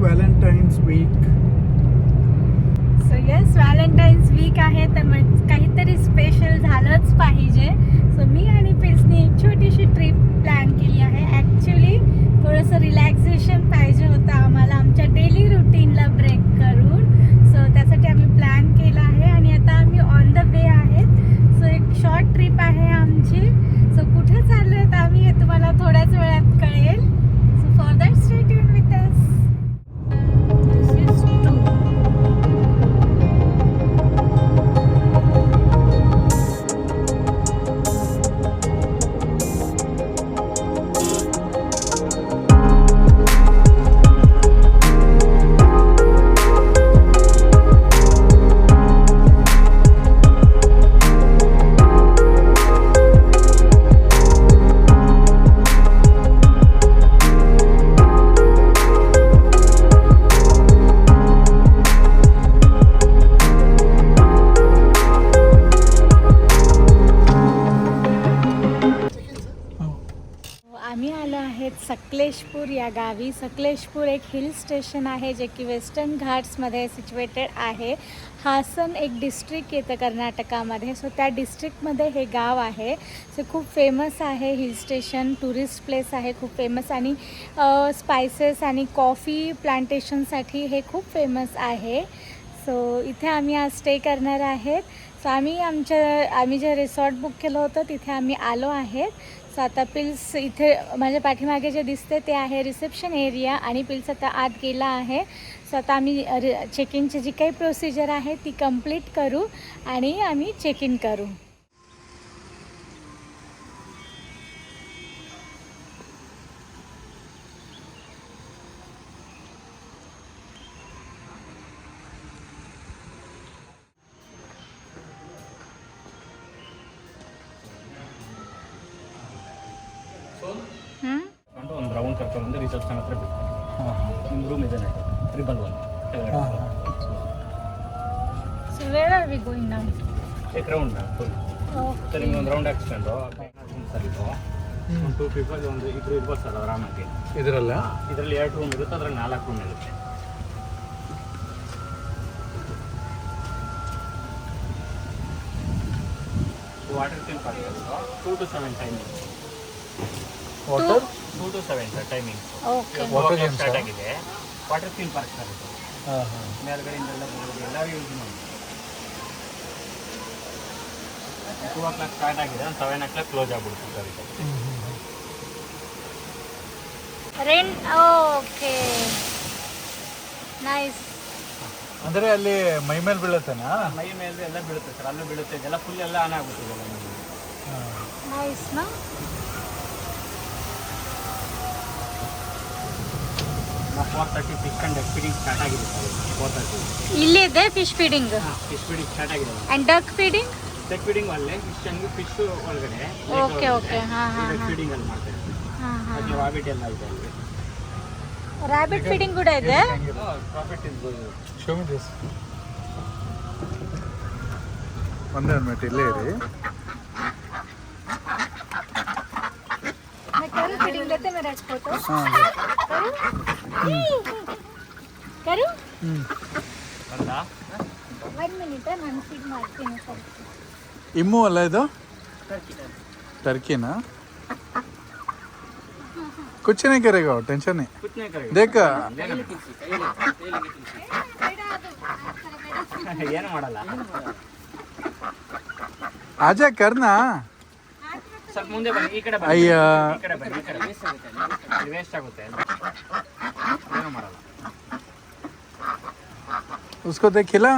Valentine's week so yes Valentine's week आहे तर मग काहीतरी स्पेशल झालंच पाहिजे. सो मी आणि पेसनी एक छोटीशी ट्रिप प्लॅन केली आहे. ॲक्च्युली थोडंसं रिलॅक्सेशन पाहिजे होतं आम्हाला. आमच्या डेली रुटीनला ब्रेक करून. सो त्यासाठी आम्ही प्लॅन केला आहे आणि आता आम्ही ऑन द वे आहेत. सो एक शॉर्ट ट्रिप आहे आमची. सो कुठे चाललो आहेत आम्ही हे तुम्हाला थोड्याच वेळात कळेल. सकलेशपूर या गावी. सकलेशपूर एक हिल स्टेशन आहे जे की वेस्टर्न घाट्समध्ये सिच्युएटेड आहे. हासन एक डिस्ट्रिक्ट येतं कर्नाटकामध्ये. सो त्या डिस्ट्रिक्टमध्ये हे गाव आहे. सो खूप फेमस आहे हिल स्टेशन. टुरिस्ट प्लेस आहे खूप फेमस आणि स्पायसेस आणि कॉफी प्लांटेशनसाठी हे खूप फेमस आहे. सो इथे आम्ही आज स्टे करणार आहेत. सो आम्ही आमच्या आम्ही जे रिसॉर्ट बुक केलं होतं तिथे आम्ही आलो आहेत. सो आता पिल्स इथे माझ्या पाठीमागे जे दिसते ते आहे रिसेप्शन एरिया आणि पिल्स आता आत गेला आहे. सो आता आम्ही चेक इनची जी काही प्रोसिजर आहे ती कंप्लीट करू आणि आम्ही चेक इन करू. ಒಂದು ರಿಸರ್ಚ್ ರಿಸೆಪ್ಷನ್ ಹತ್ರ ಬಿಟ್ಟು. ನಿಮ್ಮ ರೂಮ್ ಇದೆ triple one so where are we going now Ek round full sir ನಿಮ್ಗೆ ಒಂದು ರೌಂಡ್ ಹಾಕ್ಸ್ಕೊಂಡು ಸರ್ ಇದು. ಒಂದು ಟೂ ಪೀಪಲ್ ಒಂದು ಇರ್ಬೋದು ಸರ್ ಆರಾಮಾಗಿ. ಇದರಲ್ಲ? ಇದರಲ್ಲಿ ಎರಡು ರೂಮ್ ಇರುತ್ತೆ ಅದ್ರಲ್ಲಿ ನಾಲ್ಕು ರೂಮ್ ಇರುತ್ತೆ. Water temple two to seven timing water two to seven sir timing okay games start ಆಗಿದೆ. ವಾಟರ್ ಥೀಮ್ ಪಾರ್ಕ್ ಸರ್ ಇದು ಹಾಂ ಹಾಂ. ಮೇಲ್ಗಡೆಯಿಂದ ಎಲ್ಲ ಎಲ್ಲರೂ ಯೂಸ್ ಮಾಡಿ. ಟೂ ಓ ಕ್ಲಾಕ್ ಸ್ಟಾರ್ಟ್ ಆಗಿದೆ. ಒಂದು ಸೆವೆನ್ ಓ ಕ್ಲಾಕ್ ಕ್ಲೋಸ್ ಆಗಿಬಿಡುತ್ತೆ ಸರ್ ಇದು ಓಕೆ ನೈಸ್ ಅಂದರೆ ಅಲ್ಲಿ ಮೈ ಮೇಲೆ ಬೀಳತ್ತೇನಾ? ಮೈ ಮೇಲೆ ಎಲ್ಲ ಬೀಳುತ್ತೆ ಸರ್ ಅಲ್ಲೂ ಬೀಳುತ್ತೆ. ಎಲ್ಲ ಫುಲ್ ಎಲ್ಲ ಆನ್ ಆಗುತ್ತೆ ನೈಸ್ ನಾ four thirty fish and feeding start ಆಗಿದೆ ಸರ್. ಫೋರ್ ತರ್ಟಿ ಇಲ್ಲಿದೆ ಫಿಶ್ ಫೀಡಿಂಗ್ ಹಾಂ ಫಿಶ್ ಫೀಡಿಂಗ್ ಸ್ಟಾರ್ಟ್ ಆಗಿದೆ. And duck feeding duck feeding ಅಲ್ಲೇ ಫಿಶ್ ಹಂಗೆ ಫಿಶ್ ಒಳಗಡೆ. ಓಕೆ ಓಕೆ ಹಾಂ ಹಾಂ ಹಾಂ. ಫೀಡಿಂಗ್ ಅಲ್ಲಿ ಮಾಡ್ತಾರೆ. ಹಾಂ ಹಾಂ. ಹಾಗೆ ರಾಬಿಟ್ ಎಲ್ಲ ಇದೆ ಅಲ್ಲಿ. ರಾಬಿಟ್ ಫೀಡಿಂಗ್ ಕೂಡ ಇದೆ? Profit is show me this ಒಂದೇ ಒಂದು ಮಿನಿಟ್ ಇಲ್ಲೇ ಇರಿ. ಜೊತೆ ಕರು? ಇಮ್ಮು ಅಲ್ಲ ಇದು? ಟರ್ಕಿನಾ? ಕುಚ್ಚನೇ ಕರೆಗ ಟೆನ್ಷನ್ ದೇಕ ಏನು ಮಾಡಲ್ಲ? ಅಜಯ್ ಕರ್ನಾ? ಸ್ವಲ್ಪ ಮುಂದೆ ಬನ್ನಿ ಈ ಕಡೆ ಬನ್ನಿ ಅಯ್ಯ ಈ ಕಡೆ ಬನ್ನಿ ಈ ಕಡೆ ವೇಸ್ಟ್ ಆಗುತ್ತೆ ಏನು ಮಾಡಲ್ಲ उसको देख खिला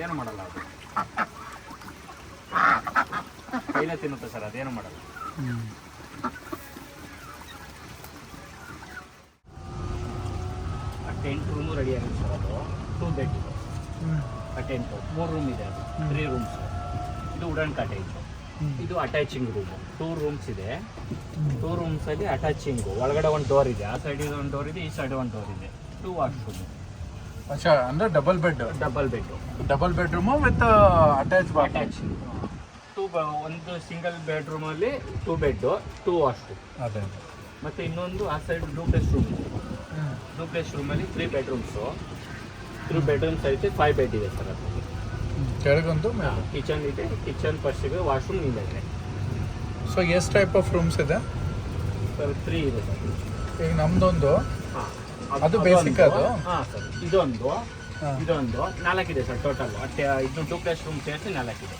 ಏನು ಮಾಡಲ್ಲ ಅದು ಕೈಲೇ ತಿನ್ನುತ್ತೆ ಸರ್ ಅದೇನು ಮಾಡಲ್ಲ ಆ ಟೆಂಟ್ ರೂಮು ರೆಡಿ ಆಗಿದೆ ಸರ್ ಅದು ಟೂ ಬೆಡ್ ಆ ಟೆಂಟು ಮೂರು ರೂಮ್ ಇದೆ ಅದು ತ್ರೀ ರೂಮ್ಸ್ ಇದು ವುಡನ್ ಕಾಟೇಜ್ ಇದು ಅಟ್ಯಾಚಿಂಗ್ ರೂಮ್ ಟೂ ರೂಮ್ಸ್ ಇದೆ. ಟೂ ರೂಮ್ಸ್ ಅಲ್ಲಿ ಅಟ್ಯಾಚಿಂಗ್ ಒಳಗಡೆ ಒಂದು ಡೋರ್ ಇದೆ. ಆ ಸೈಡ್ ಒಂದು ಡೋರ್ ಇದೆ ಈ ಸೈಡ್ ಒಂದು ಡೋರ್ ಇದೆ. ಟೂ ವಾಶ್ರೂಮ್ ಅಚ್ಚಾ ಅಂದ್ರೆ double bed double bed double bedroom with attach attach two ಒಂದು ಸಿಂಗಲ್ ಬೆಡ್ರೂಮ್ ಅಲ್ಲಿ ಟೂ ಬೆಡ್ ಟೂ ವಾಶ್ರೂಮ್ ಅದೇ ಮತ್ತೆ ಇನ್ನೊಂದು ಆ ಸೈಡ್ ಡೂಪ್ಲೆಸ್ ರೂಮ್ ಡೂಪ್ಲೆಸ್ ಅಲ್ಲಿ ತ್ರೀ ಬೆಡ್ರೂಮ್ಸು ತ್ರೀ ಬೆಡ್ರೂಮ್ಸ್ ಐತೆ ಫೈವ್ ಬೆಡ್ ಇದೆ ಸರ್ ಅದು. ಕೆಳಗೊಂದು ಮೇಲೆ. ಕಿಚನ್ ಇದೆ ಕಿಚನ್ ಫಸ್ಟಿಗೆ ವಾಶ್ರೂಮ್ ಇದೆ. ಸೊ ಎಷ್ಟು ಟೈಪ್ ಆಫ್ ರೂಮ್ಸ್ ಇದೆ? ಸರ್ ತ್ರೀ ಇದೆ ಸರ್ ಈಗ ನಮ್ದೊಂದು. ಹಾಂ ಅದು ಬೇಸಿಕ್ ಅದು? ಹಾಂ ಸರ್ ಇದೊಂದು. ಇದೊಂದು. ನಾಲ್ಕಿದೆ ಸರ್ ಟೋಟಲ್ ಇದು ಟೂ ಪ್ಲಸ್ ರೂಮ್ ಸೇರಿಸಿ ನಾಲ್ಕಿದೆ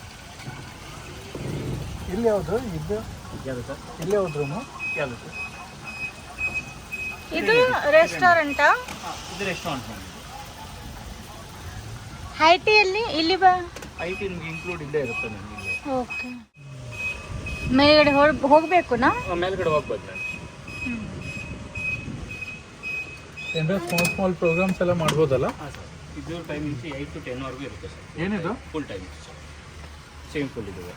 ಇಲ್ಲಿ ಯಾವುದು? ಇದು? ಯಾವುದು ಸರ್ ಇಲ್ಲಿ ಯಾವ್ದು ರೂಮು ಯಾವುದು ಸರ್ ಇದು ರೆಸ್ಟೋರೆಂಟಾ ಇದು ರೆಸ್ಟೋರೆಂಟ್ ನಮ್ಮದು ಟಿಯಲ್ಲಿ ಇಲ್ಲಿ ಬಾ. ಐ ಟಿ ನಿಮ್ಗೆ ಇನ್ಕ್ಲೂಡ್ ಇಲ್ಲೇ ಇರುತ್ತೆ ನನಗೆ ಇಲ್ಲಿ. ಓಕೆ. ಮೇಲ್ಗಡೆ ಹೋಗಬೇಕು ಹೋಗ್ಬೇಕು ನಾ? ಆ, ಮೇಲ್ಗಡೆ ಹೋಗ್ಬೋದು ನಾನು ಏನಾರ ಸ್ಮಾಲ್ ಸ್ಮಾಲ್ ಪ್ರೋಗ್ರಾಮ್ಸ್ ಎಲ್ಲ ಮಾಡ್ಬೋದಲ್ಲ? ಹಾಂ ಸರ್ ಇದು ಟೈಮಿಂಗ್ಸ್ ಏಯ್ಟ್ ಟು ಟೆನ್ವರೆಗೂ ಇರುತ್ತೆ ಸರ್ ಏನಿದು? ಫುಲ್ ಟೈಮ್ ಸ್ವಿಮ್ಮಿಂಗ್ ಫುಲ್ ಇದೆ.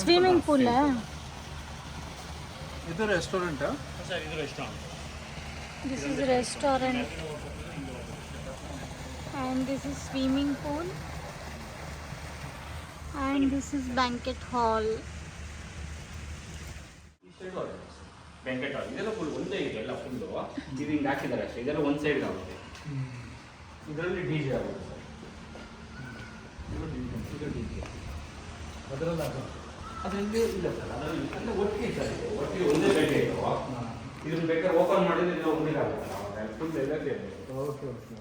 ಸ್ವಿಮ್ಮಿಂಗ್ ಪೂಲ್ ಇದು ರೆಸ್ಟೋರೆಂಟಾ ಸರ್ ಇದು restaurant this is restaurant and this is swimming pool and this is banquet hall banquet hall ಇದೆಲ್ಲ ಫುಲ್ ಒಂದೇ ಇದೆ ಎಲ್ಲ ಫುಲ್ಲು ಇದು ಹಿಂಗೆ ಹಾಕಿದ್ದಾರೆ ಅಷ್ಟೇ ಇದೆಲ್ಲ ಒಂದು ಸೈಡ್ಗೆ ಆಗುತ್ತೆ ಇದರಲ್ಲಿ ಡಿ ಜೆ ಆಗುತ್ತೆ ಸರ್ ಇದು ಡಿ ಜೆ ಅದರಲ್ಲ ಅದರಲ್ಲಿ ಇಲ್ಲ ಸರ್ ಅದರಲ್ಲಿ ಅಂದರೆ ಒಟ್ಟಿಗೆ ಸರ್ ಇದು ಒಟ್ಟಿಗೆ ಒಂದೇ ಬೆಡ್ ಇದು ಇದನ್ನ ಬೇಕಾದ್ರೆ ಓಪನ್ ಮಾಡಿದ್ರೆ ಇದು ಒಂದೇ ಆಗುತ್ತೆ ಅವಾಗ ಫುಲ್ ಎಲ್ಲದೇ ಓಕೆ ಓಕೆ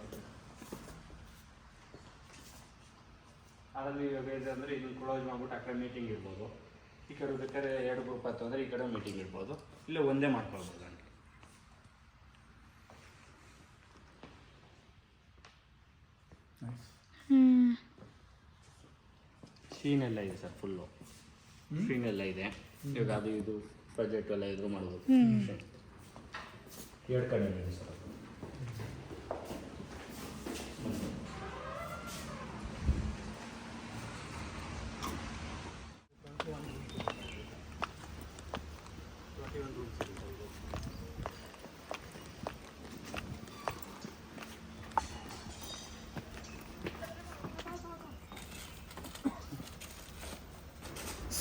ಅದರಲ್ಲಿ ಬೇರೆ ಅಂದರೆ ಇದನ್ನು ಕ್ಲೋಸ್ ಮಾಡ್ಬಿಟ್ಟು ಆ ಕಡೆ ಮೀಟಿಂಗ್ ಇರ್ಬೋದು. ಈ ಕಡೆ ಬೇಕಾದ್ರೆ ಎರಡು ಗ್ರೂಪ್ ಆಯ್ತು ಅಂದರೆ ಈ ಕಡೆ ಮೀಟಿಂಗ್ ಇರ್ಬೋದು. ಇಲ್ಲೇ ಒಂದೇ ಮಾಡ್ಕೊಳ್ಬೋದು ಅಂತ ಸೀನೆಲ್ಲ ಸೀನ್ ಎಲ್ಲ ಇದೆ ಸರ್ ಫುಲ್ಲು ಸೀನ್ ಎಲ್ಲ ಇದೆ. ಇವಾಗ ಅದು ಇದು ಪ್ರಾಜೆಕ್ಟ್ ಎಲ್ಲ ಇದ್ರು ಮಾಡ್ಬೋದು. ಎರಡು ಕಡೆ ಇದೆ ಸರ್.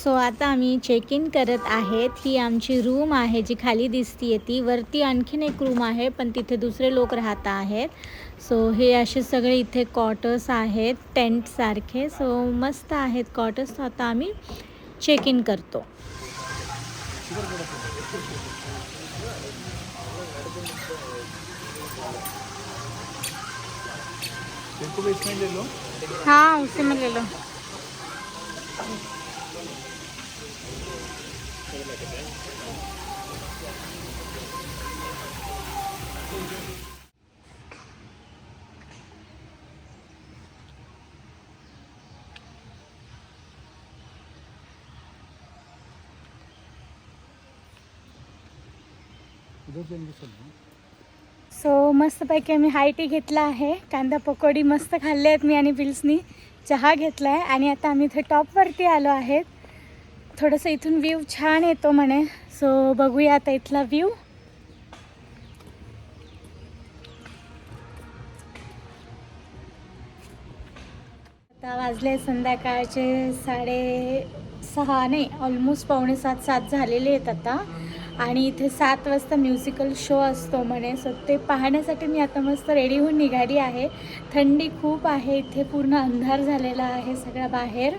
सो आता आम्ही चेक इन करत आहेत. ही आमची रूम आहे जी खाली दिसतीये ती. वरती आणखीन एक रूम आहे पण तिथे दुसरे लोक राहत आहेत. सो हे असे सगळे इथे क्वार्टर्स आहेत टेंटसारखे सो मस्त आहेत क्वार्टर्स तर आता आम्ही चेक इन करतो. इनको भी इसमें ले लो. हाँ उसी में ले लो. सो मस्तपैकी आम्ही हाय टी घेतला आहे. कांदा पकोडी मस्त खाल्ले आहेत मी आणि पिल्सनी चहा घेतला आहे आणि आता आम्ही इथे टॉपवरती आलो आहेत. थोडंसं इथून व्ह्यू छान येतो म्हणे. सो बघूया आता इथला व्ह्यू आता वाजले संध्याकाळचे साडे सहा नाही ऑलमोस्ट पावणे सात सात झालेले आहेत आता. आणि इथे सात वाजता म्युझिकल शो असतो म्हणे. सो ते पाहण्यासाठी मी आता मस्त रेडी होऊन निघाली आहे. थंडी खूप आहे इथे पूर्ण अंधार झालेला आहे सगळा बाहेर.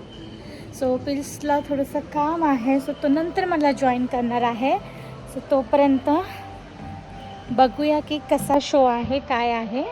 सो पिल्सला थोडंसं काम आहे. सो तो नंतर मला जॉईन करणार आहे. सो तोपर्यंत बघूया की कसा शो आहे काय आहे.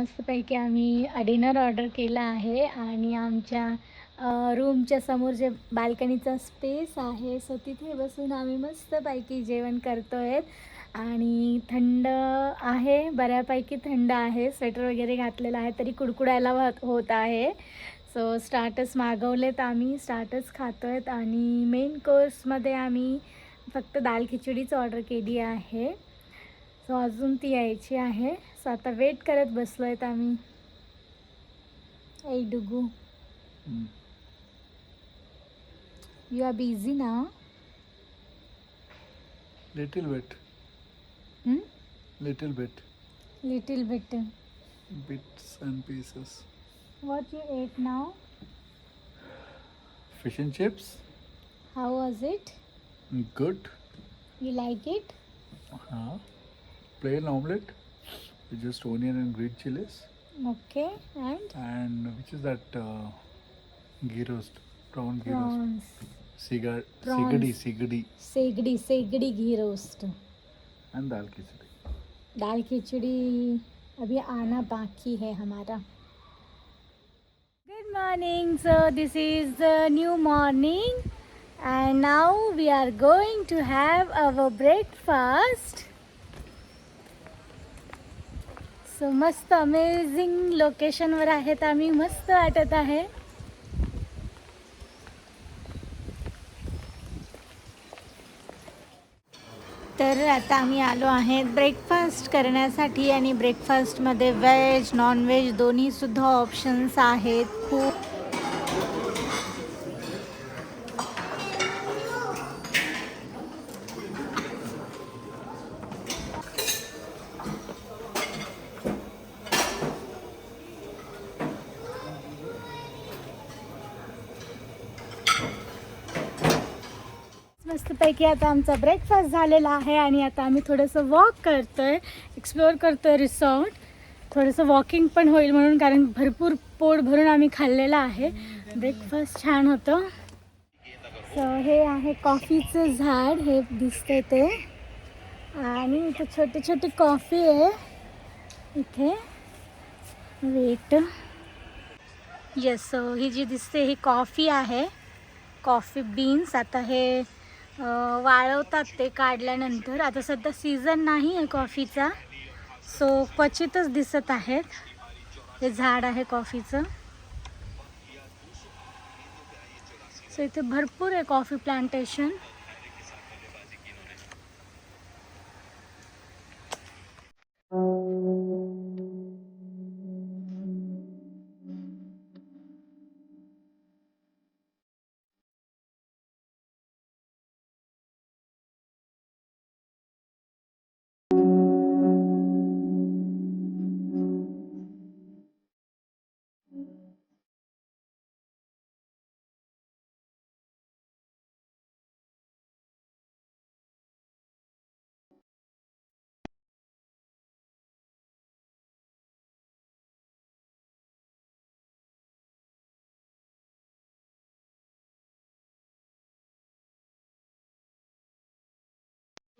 मस्तपैकी आम्ही डिनर ऑर्डर केला आहे आणि आमच्या रूमच्या समोर जे बाल्कनीचा स्पेस आहे सो तिथे बसून आम्ही मस्तपैकी जेवण करतो आहेत आणि थंड आहे बऱ्यापैकी थंड आहे. स्वेटर वगैरे घातलेलं आहे तरी कुडकुडायला होत होत आहे. सो स्टार्टर्स मागवलेत आम्ही स्टार्टर्स खातो आहेत आणि मेन कोर्समध्ये आम्ही फक्त दाल खिचडीच ऑर्डर केली आहे. सो अजून ती यायची आहे. सो आता वेट करत बसलो आहेत आम्ही. ऐ डुगू. यू आर बिझी ना little bit little bit little bit bits and pieces what you ate now fish and chips how was it good you like it हां plain omelette just onion and green chilies okay and and which is that uh, ghee roast prawn ghee roast prawns Siga, Prawns. sigadi sigadi सेगडी सेगडी ghee roast and dal khichdi दाल खिचड़ी अभी आना बाकी है हमारा good morning so this is the new morning and now we are going to have our breakfast So मस्त amazing लोकेशनवर आहेत आम्ही मस्त वाटत आहे. तर आता आम्ही आलो आहे ब्रेकफास्ट करण्यासाठी आणि ब्रेकफास्टमध्ये व्हेज नॉनव्हेज दोन्हीसुद्धा ऑप्शन्स आहेत. खूप की आता आमचा ब्रेकफास्ट झालेला आहे आणि आता आम्ही थोडंसं वॉक करतोय एक्सप्लोअर करतोय रिसॉर्ट थोडंसं वॉकिंग पण होईल म्हणून कारण भरपूर पोट भरून आम्ही खाल्लेलं आहे. ब्रेकफास्ट छान होतं. सो हे आहे कॉफीचं झाड हे दिसते ते. आणि इथे छोटी छोटी कॉफी आहे. इथे. वेट येस ही जी दिसते ही कॉफी आहे. कॉफी बीन्स आता हे वाळवतात ते काढल्यानंतर. आता सध्या सीझन नाही आहे कॉफीचा सो क्वचितच दिसत आहेत. हे झाड आहे कॉफीचं सो इथे भरपूर आहे कॉफी प्लांटेशन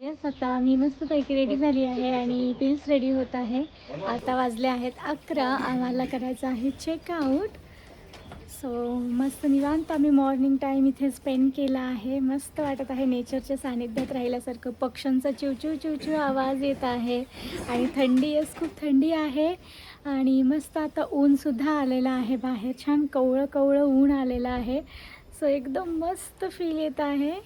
येस आता मी मस्तपैकी रेडी झाली आहे आणि बिल्स रेडी होत आहे. आता वाजले आहेत अकरा. आम्हाला करायचं आहे चेकआउट सो मस्त निवांत आम्ही मॉर्निंग टाईम इथे स्पेंड केला आहे. मस्त वाटत आहे नेचरच्या सानिध्यात राहिल्यासारखं. पक्ष्यांचा चिवचिव चिवचिव आवाज येत आहे. आणि थंडी येस खूप थंडी आहे. आणि मस्त आता ऊनसुद्धा आलेलं आहे बाहेर. छान कवळं कवळं ऊन आलेलं आहे. सो एकदम मस्त फील येत आहे.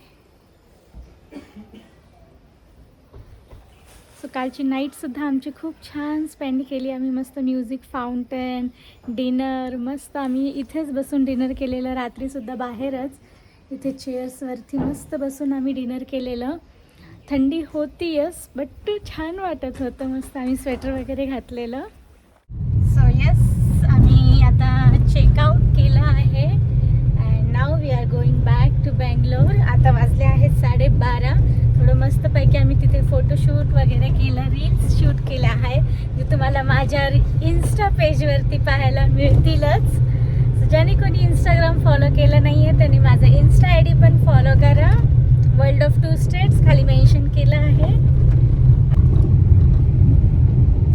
सो कालची नाईटसुद्धा आमची खूप छान स्पेंड केली. आम्ही मस्त म्युझिक फाउंटन डिनर मस्त आम्ही इथेच बसून डिनर केलेलं. रात्रीसुद्धा बाहेरच. इथे चेअर्सवरती मस्त बसून आम्ही डिनर केलेलं. थंडी होतीयच बट छान वाटत होतं. मस्त आम्ही स्वेटर वगैरे घातलेलं. सो येस आम्ही आता चेकआउट केलं आहे. And now we are going back to Bangalore आता वाजले आहेत साडेबारा. थोडं मस्तपैकी आम्ही तिथे फोटोशूट वगैरे केलं रील्स शूट केल्या आहे जे तुम्हाला माझ्या इन्स्टा पेजवरती पाहायला मिळतीलच. ज्याने कोणी इंस्टाग्राम फॉलो केलं नाही आहे त्यांनी माझं इन्स्टा आय डी पण फॉलो करा. वर्ल्ड ऑफ टू स्टेट्स खाली मेन्शन केलं आहे.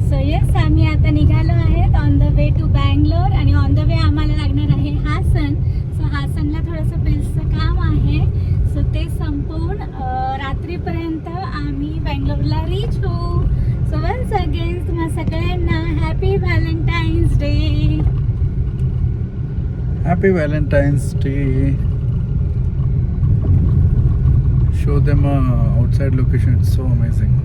सो येस आम्ही आता निघालो आहेत on the way to Bangalore आणि ऑन द वे आम्हाला लागणार आहे हासन. सो वसनला थोडंसं बिल्सचं काम आहे. सो ते संपून रात्रीपर्यंत आम्ही बँगलोरला रीच होऊ. सो वन्स अगेन तुम्हा सगळ्यांना happy Valentine's day happy Valentine's day show the outside location so amazing